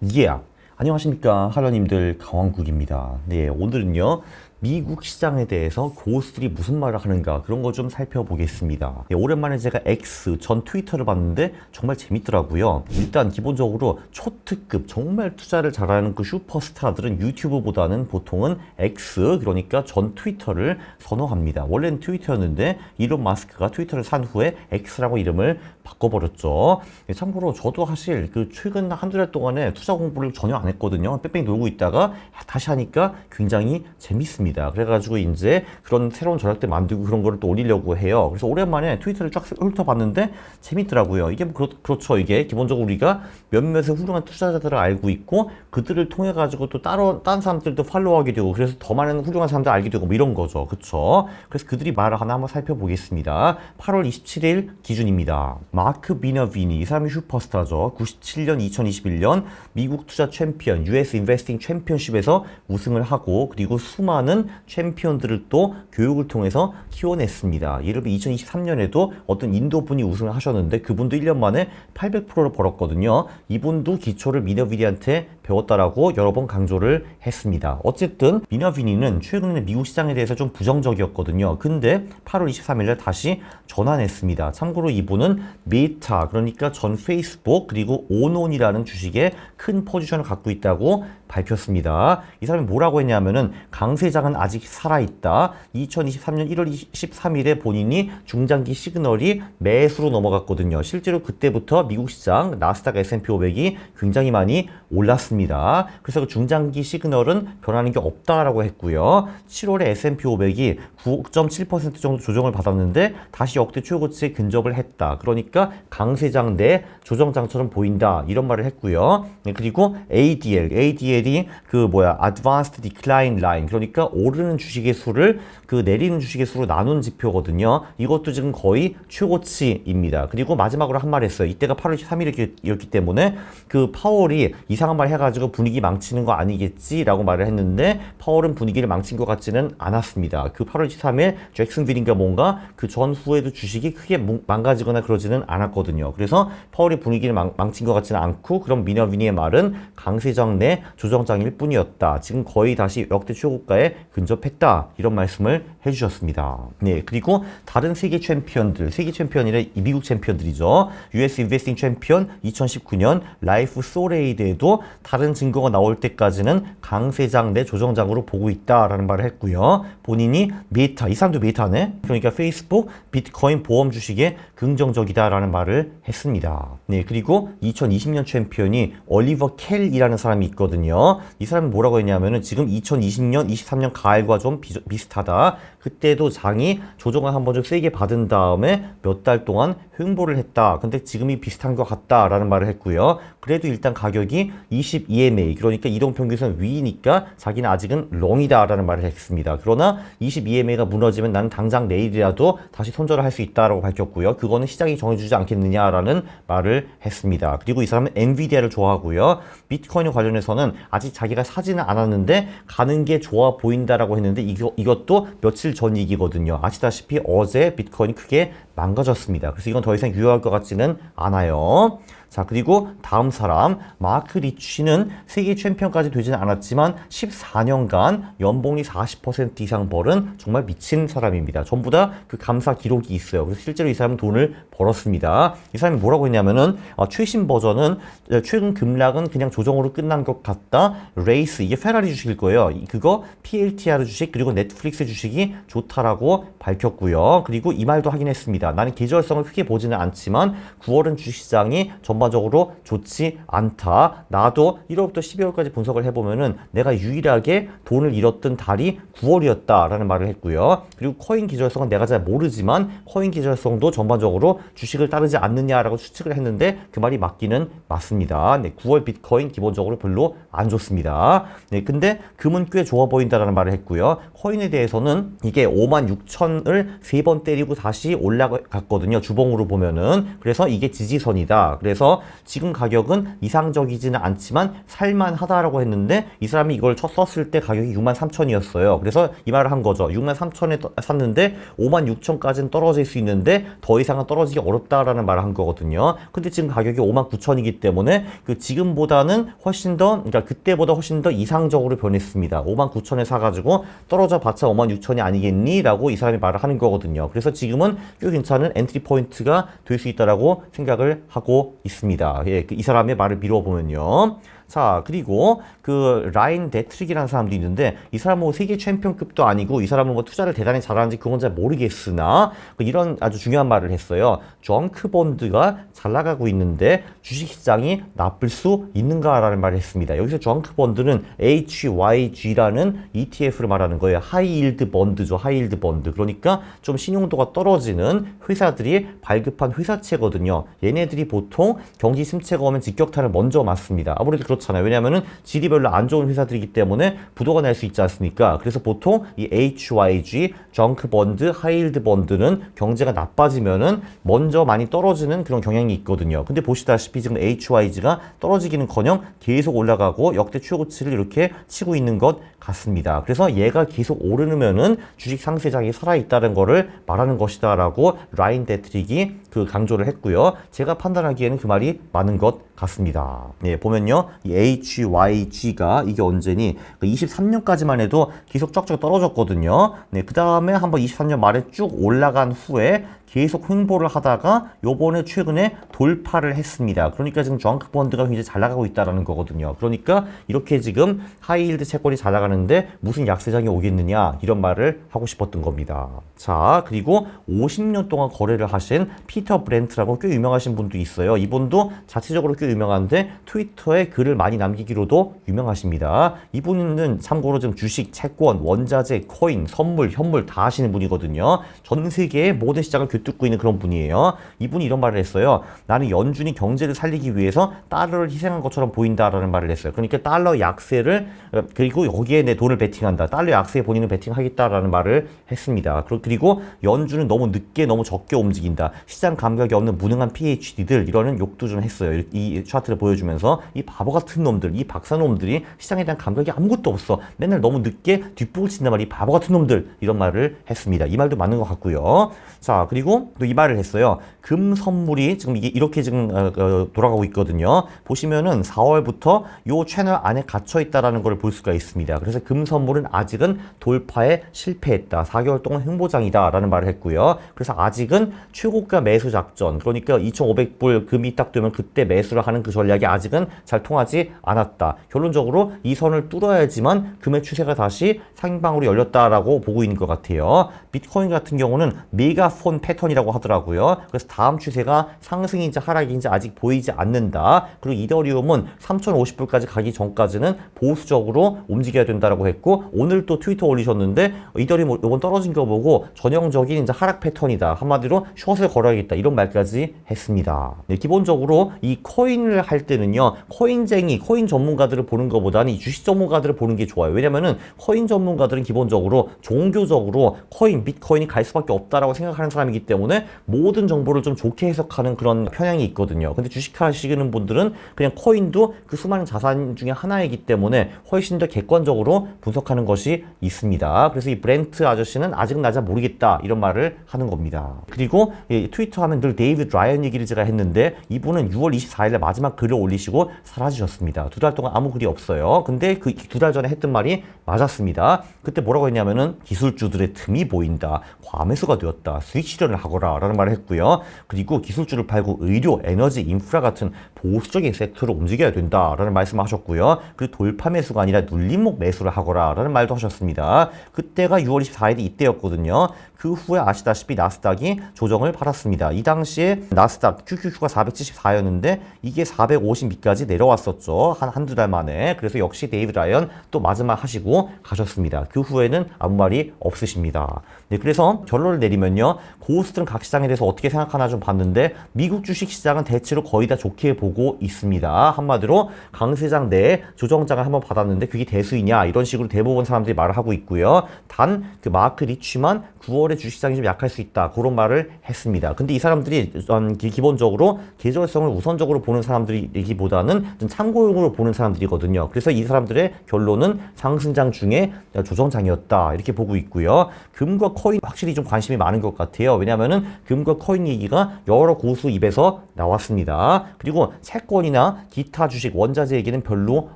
Yeah. 안녕하십니까 하려님들 강왕국입니다. 네 오늘은요 미국 시장에 대해서 고수들이 무슨 말을 하는가 그런 거 좀 살펴보겠습니다. 네, 오랜만에 제가 X 전 트위터를 봤는데 정말 재밌더라고요. 일단 기본적으로 초특급 정말 투자를 잘하는 그 슈퍼스타들은 유튜브보다는 보통은 X 그러니까 전 트위터를 선호합니다. 원래는 트위터였는데 이론 마스크가 트위터를 산 후에 X라고 이름을 바꿔버렸죠. 예, 참고로 저도 사실 그 최근 한두 달 동안에 투자 공부를 전혀 안 했거든요. 뺑뺑 놀고 있다가 다시 하니까 굉장히 재밌습니다. 그래가지고 이제 그런 새로운 전략들 만들고 그런 거를 또 올리려고 해요. 그래서 오랜만에 트위터를 쫙 훑어봤는데 재밌더라고요. 이게 뭐 그렇, 그렇죠. 이게 기본적으로 우리가 몇몇의 훌륭한 투자자들을 알고 있고 그들을 통해 가지고 또 따로 다른 사람들도 팔로우하게 되고 그래서 더 많은 훌륭한 사람들 알게 되고 뭐 이런 거죠. 그렇죠. 그래서 그들이 말을 하나 한번 살펴보겠습니다. 8월 27일 기준입니다. 마크 비너비니 이 사람이 슈퍼스타죠. 97년 2021년 미국 투자 챔피언 US 인베스팅 챔피언십에서 우승을 하고 그리고 수많은 챔피언들을 또 교육을 통해서 키워냈습니다. 예를 들어 2023년에도 어떤 인도 분이 우승을 하셨는데 그분도 1년 만에 800%를 벌었거든요. 이분도 기초를 미너비니한테 배웠다라고 여러 번 강조를 했습니다. 어쨌든 미너비니는 최근에 미국 시장에 대해서 좀 부정적이었거든요. 근데 8월 23일에 다시 전환했습니다. 참고로 이분은 메타 그러니까 전 페이스북 그리고 오논이라는 주식에 큰 포지션을 갖고 있다고 밝혔습니다. 이 사람이 뭐라고 했냐면은 강 세장은 아직 살아있다. 2023년 1월 13일에 본인이 중장기 시그널이 매수로 넘어갔거든요. 실제로 그때부터 미국 시장 나스닥 S&P 500이 굉장히 많이 올랐습니다. 그래서 그 중장기 시그널은 변하는 게 없다라고 했고요. 7월에 S&P 500이 9.7% 정도 조정을 받았는데 다시 역대 최고치에 근접을 했다. 그러니까 강세장 내 조정장처럼 보인다. 이런 말을 했고요. 네, 그리고 ADL, ADL 이 그 뭐야 Advanced Decline Line 그러니까 오르는 주식의 수를 그 내리는 주식의 수로 나눈 지표거든요. 이것도 지금 거의 최고치입니다. 그리고 마지막으로 한 말 했어요. 이때가 8월 13일이었기 때문에 그 파월이 이상한 말 해가지고 분위기 망치는 거 아니겠지라고 말을 했는데 파월은 분위기를 망친 것 같지는 않았습니다. 그 8월 13일 잭슨빌인가 뭔가 그 전후에도 주식이 크게 망가지거나 그러지는 않았거든요. 그래서 파월이 분위기를 망, 망친 것 같지는 않고 그럼 미너비니의 말은 강세장 내 조 정장일 뿐이었다. 지금 거의 다시 역대 최고가에 근접했다. 이런 말씀을 해주셨습니다. 네, 그리고 다른 세계 챔피언들, 세계 챔피언이라 미국 챔피언들이죠. US 인베스팅 챔피언 2019년 라이프 소레이드에도 다른 증거가 나올 때까지는 강세장 내 조정장으로 보고 있다라는 말을 했고요. 본인이 메타, 이 사람도 메타네. 그러니까 페이스북, 비트코인 보험 주식에 긍정적이다라는 말을 했습니다. 네, 그리고 2020년 챔피언이 올리버 켈이라는 사람이 있거든요. 이 사람은 뭐라고 했냐면은 지금 2020년, 23년 가을과 좀 비, 비슷하다. 그때도 장이 조정을 한번 좀 세게 받은 다음에 몇 달 동안 횡보를 했다. 근데 지금이 비슷한 것 같다라는 말을 했고요. 그래도 일단 가격이 20 EMA 그러니까 이동평균선 위이니까 자기는 아직은 롱이다라는 말을 했습니다. 그러나 20 EMA가 무너지면 나는 당장 내일이라도 다시 손절을 할 수 있다라고 밝혔고요. 그거는 시장이 정해주지 않겠느냐라는 말을 했습니다. 그리고 이 사람은 엔비디아를 좋아하고요. 비트코인 관련해서는 아직 자기가 사지는 않았는데 가는 게 좋아 보인다라고 했는데 이거, 이것도 며칠 전 얘기거든요. 아시다시피 어제 비트코인이 크게 망가졌습니다. 그래서 이건 더 이상 유효할 것 같지는 않아요. 자, 그리고 다음 사람, 마크 리치는 세계 챔피언까지 되지는 않았지만 14년간 연봉이 40% 이상 벌은 정말 미친 사람입니다. 전부 다 그 감사 기록이 있어요. 그래서 실제로 이 사람은 돈을 벌었습니다. 이 사람이 뭐라고 했냐면은 어, 최신 버전은 어, 최근 급락은 그냥 조정으로 끝난 것 같다. 레이스, 이게 페라리 주식일 거예요. 그거 PLTR 주식 그리고 넷플릭스 주식이 좋다라고 밝혔고요. 그리고 이 말도 하긴 했습니다. 나는 계절성을 크게 보지는 않지만 9월은 주식시장이 전 반적으로 좋지 않다. 나도 1월부터 12월까지 분석을 해보면은 내가 유일하게 돈을 잃었던 달이 9월이었다라는 말을 했고요. 그리고 코인 계절성은 내가 잘 모르지만 코인 계절성도 전반적으로 주식을 따르지 않느냐라고 추측을 했는데 그 말이 맞기는 맞습니다. 네, 9월 비트코인 기본적으로 별로 안 좋습니다. 네, 근데 금은 꽤 좋아 보인다라는 말을 했고요. 코인에 대해서는 이게 5만 6천을 세 번 때리고 다시 올라갔거든요. 주봉으로 보면은. 그래서 이게 지지선이다. 그래서 그래서 지금 가격은 이상적이지는 않지만 살만하다라고 했는데 이 사람이 이걸 첫 썼을 때 가격이 6만 3천이었어요. 그래서 이 말을 한 거죠. 6만 3천에 샀는데 5만 6천까지는 떨어질 수 있는데 더 이상은 떨어지기 어렵다라는 말을 한 거거든요. 근데 지금 가격이 5만 9천이기 때문에 그 지금보다는 훨씬 더 그러니까 그때보다 훨씬 더 이상적으로 변했습니다. 5만 9천에 사가지고 떨어져 봤자 5만 6천이 아니겠니? 라고 이 사람이 말을 하는 거거든요. 그래서 지금은 꽤 괜찮은 엔트리 포인트가 될 수 있다라고 생각을 하고 있습니다. 예, 그이 사람의 말을 미뤄보면요. 자, 그리고 그 라인 데트릭이라는 사람도 있는데 이 사람은 뭐 세계 챔피언급도 아니고 이 사람은 뭐 투자를 대단히 잘하는지 그건 잘 모르겠으나 그 이런 아주 중요한 말을 했어요. 정크 본드가 잘 나가고 있는데 주식시장이 나쁠 수 있는가라는 말을 했습니다. 여기서 정크 본드는 HYG라는 ETF를 말하는 거예요. 하이일드 번드죠. 하이일드 번드. 그러니까 좀 신용도가 떨어지는 회사들이 발급한 회사채거든요. 얘네들이 보통 경기 침체가 오면 직격탄을 먼저 맞습니다. 아무래도 그렇 잖아요. 왜냐하면은 질이 별로 안 좋은 회사들이기 때문에 부도가 날 수 있지 않습니까? 그래서 보통 이 HYG, 정크 번드, 하이일드 번드는 경제가 나빠지면은 먼저 많이 떨어지는 그런 경향이 있거든요. 근데 보시다시피 지금 HYG가 떨어지기는커녕 계속 올라가고 역대 최고치를 이렇게 치고 있는 것 같습니다. 그래서 얘가 계속 오르면은 주식 상세장이 살아있다는 거를 말하는 것이다라고 라인 데트릭이 그 강조를 했고요. 제가 판단하기에는 그 말이 맞는 것 같습니다. 네, 보면요. 이 HYG가 이게 언제니? 23년까지만 해도 계속 쫙쫙 떨어졌거든요. 네, 그 다음에 한번 23년 말에 쭉 올라간 후에 계속 횡보를 하다가 요번에 최근에 돌파를 했습니다. 그러니까 지금 정크 펀드가 굉장히 잘 나가고 있다라는 거거든요. 그러니까 이렇게 지금 하이힐드 채권이 잘 나가는데 무슨 약세장이 오겠느냐 이런 말을 하고 싶었던 겁니다. 자, 그리고 50년 동안 거래를 하신 피터 브렌트라고 꽤 유명하신 분도 있어요. 이분도 자체적으로 꽤 유명한데 트위터에 글을 많이 남기기로도 유명하십니다. 이분은 참고로 지금 주식, 채권, 원자재, 코인, 선물, 현물 다 하시는 분이거든요. 전 세계의 모든 시장을 뜯고 있는 그런 분이에요. 이분이 이런 말을 했어요. 나는 연준이 경제를 살리기 위해서 달러를 희생한 것처럼 보인다라는 말을 했어요. 그러니까 달러 약세를 어, 그리고 여기에 내 돈을 베팅한다. 달러 약세에 본인은 베팅하겠다라는 말을 했습니다. 그리고 연준은 너무 늦게 너무 적게 움직인다. 시장 감각이 없는 무능한 PhD들 이러는 욕도 좀 했어요. 이 차트를 보여주면서 이 바보 같은 놈들, 이 박사놈들이 시장에 대한 감각이 아무것도 없어. 맨날 너무 늦게 뒷북을 친단 말이 바보 같은 놈들 이런 말을 했습니다. 이 말도 맞는 것 같고요. 자 그리고 그리고 또이 말을 했어요. 금 선물이 지금 이게 이렇게 지금 어, 어, 돌아가고 있거든요. 보시면은 4월부터 요 채널 안에 갇혀 있다라는 걸 볼 수가 있습니다. 그래서 금 선물은 아직은 돌파에 실패했다. 4개월 동안 행보장이다라는 말을 했고요. 그래서 아직은 최고가 매수 작전, 그러니까 2,500불 금이 딱 되면 그때 매수를 하는 그 전략이 아직은 잘 통하지 않았다. 결론적으로 이 선을 뚫어야지만 금의 추세가 다시 상방으로 열렸다라고 보고 있는 것 같아요. 비트코인 같은 경우는 메가폰 패턴 이라고 하더라고요. 그래서 다음 추세가 상승인지 하락인지 아직 보이지 않는다. 그리고 이더리움은 3,050불까지 가기 전까지는 보수적으로 움직여야 된다라고 했고 오늘 또 트위터 올리셨는데 이더리움 이번 떨어진 거 보고 전형적인 이제 하락 패턴이다. 한마디로 숏을 걸어야겠다. 이런 말까지 했습니다. 네, 기본적으로 이 코인을 할 때는요. 코인쟁이, 코인 전문가들을 보는 것보다는 이 주식 전문가들을 보는 게 좋아요. 왜냐면은 코인 전문가들은 기본적으로 종교적으로 코인, 비트코인이 갈 수밖에 없다라고 생각하는 사람이기 때문에 모든 정보를 좀 좋게 해석하는 그런 편향이 있거든요. 근데 주식 하시는 분들은 그냥 코인도 그 수많은 자산 중에 하나이기 때문에 훨씬 더 객관적으로 분석하는 것이 있습니다. 그래서 이 브렌트 아저씨는 아직은 나잘 모르겠다 이런 말을 하는 겁니다. 그리고 트위터 하면 늘 데이비드 라이언 얘기를 제가 했는데 이분은 6월 24일에 마지막 글을 올리시고 사라지셨습니다. 두 달 동안 아무 글이 없어요. 근데 그 두 달 전에 했던 말이 맞았습니다. 그때 뭐라고 했냐면은 기술주들의 틈이 보인다. 과매수가 되었다. 수익 실현을 하거라 라는 말을 했고요. 그리고 기술주를 팔고 의료, 에너지, 인프라 같은 보수적인 섹터로 움직여야 된다라는 말씀을 하셨고요. 그 돌파 매수가 아니라 눌림목 매수를 하거라 라는 말도 하셨습니다. 그때가 6월 24일이 이때였거든요. 그 후에 아시다시피 나스닥이 조정을 받았습니다. 이 당시에 나스닥 QQQ가 474였는데 이게 450미까지 내려왔었죠. 한 한두 달 만에. 그래서 역시 데이브 라이언 또 마지막 하시고 가셨습니다. 그 후에는 아무 말이 없으십니다. 네, 그래서 결론을 내리면요. 고스트는 각 시장에 대해서 어떻게 생각하나 좀 봤는데 미국 주식 시장은 대체로 거의 다 좋게 보고 있습니다. 한마디로 강세장 내에 조정장을 한번 받았는데 그게 대수이냐 이런 식으로 대부분 사람들이 말을 하고 있고요. 단 그 마크 리치만 9월 4월에 주식시장이 좀 약할 수 있다. 그런 말을 했습니다. 근데 이 사람들이 기본적으로 계절성을 우선적으로 보는 사람들이기보다는 좀 참고용으로 보는 사람들이거든요. 그래서 이 사람들의 결론은 상승장 중에 조정장이었다. 이렇게 보고 있고요. 금과 코인 확실히 좀 관심이 많은 것 같아요. 왜냐하면은 금과 코인 얘기가 여러 고수 입에서 나왔습니다. 그리고 채권이나 기타 주식 원자재 얘기는 별로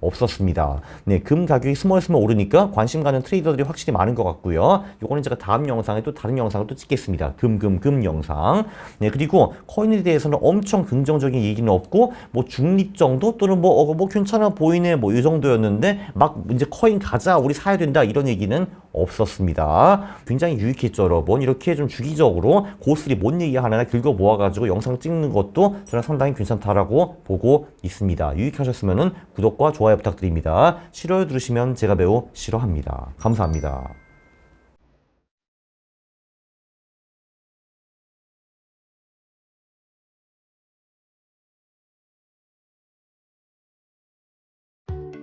없었습니다. 네, 금 가격이 스멀스멀 오르니까 관심 가는 트레이더들이 확실히 많은 것 같고요. 요거는 제가 다음 영상에 또 다른 영상을 또 찍겠습니다. 금, 금, 금 영상. 네, 그리고 코인에 대해서는 엄청 긍정적인 얘기는 없고, 뭐 중립 정도 또는 뭐, 어, 뭐 괜찮아 보이네 뭐 이 정도였는데, 막 이제 코인 가자, 우리 사야 된다 이런 얘기는 없었습니다. 굉장히 유익했죠, 여러분. 이렇게 좀 주기적으로 고스리 뭔 얘기 하나 긁어 모아가지고 영상 찍는 것도 저는 상당히 괜찮다라고 보고 있습니다. 유익하셨으면 구독과 좋아요 부탁드립니다. 싫어요 들으시면 제가 매우 싫어합니다. 감사합니다.